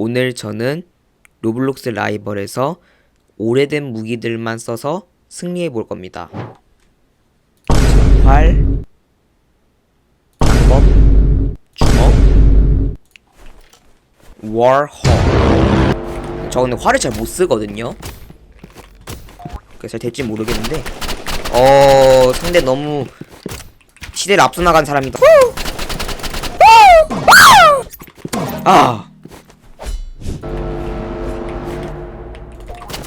오늘 저는 로블록스 라이벌에서 오래된 무기들만 써서 승리해 볼 겁니다. 활, 방법, 주먹, 워허. 저 근데 활을 잘 못 쓰거든요. 그래서 잘 될지 모르겠는데. 어 상대 너무 시대를 앞서 나간 사람이다. 아.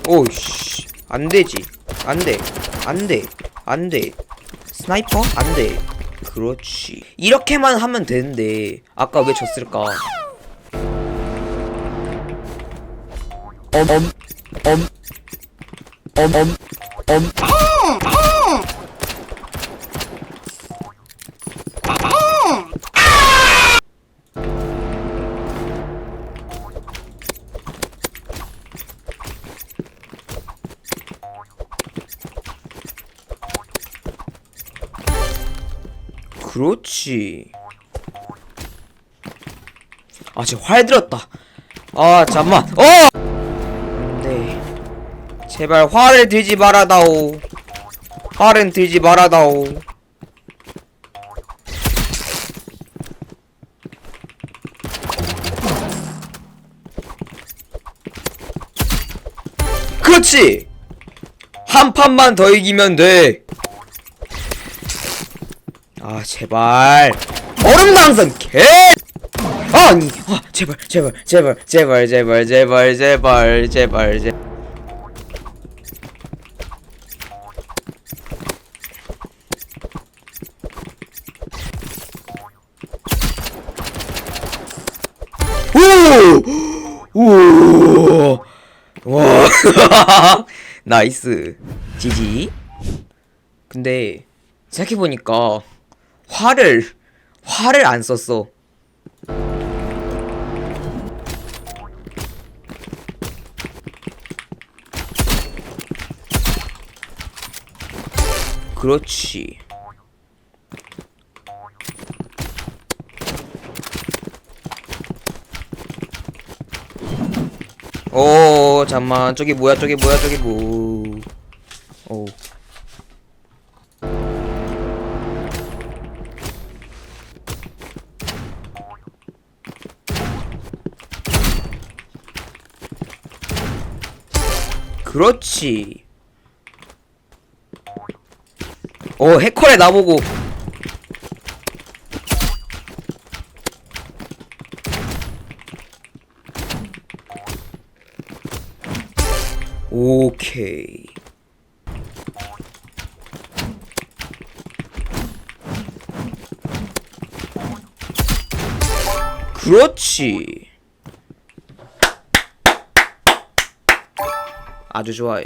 오씨. 안 되지. 안 돼. 안 돼. 안 돼. 스나이퍼? 안 돼. 그렇지. 이렇게만 하면 되는데 아까 왜 졌을까? 엄엄 엄. 엄엄 엄. 그렇지. 아, 지금 활 들었다. 아, 잠만. 어! 네. 제발 활을 들지 말아다오. 활은 들지 말아다오. 그렇지! 한 판만 더 이기면 돼. 아 제발 얼음 당선 개 아니 아 제발 제발 제발 제발 제발 제발 제발 제발 제 오! 오! 와! 나이스. 지지. 근데 생각해보니까 화를 화를 안 썼어. 그렇지. 오 잠만 저기 뭐야 저기 뭐야 저기 뭐. 오. 그렇지. 오, 해커래 나보고. 오케이. 그렇지. 아주 좋아요.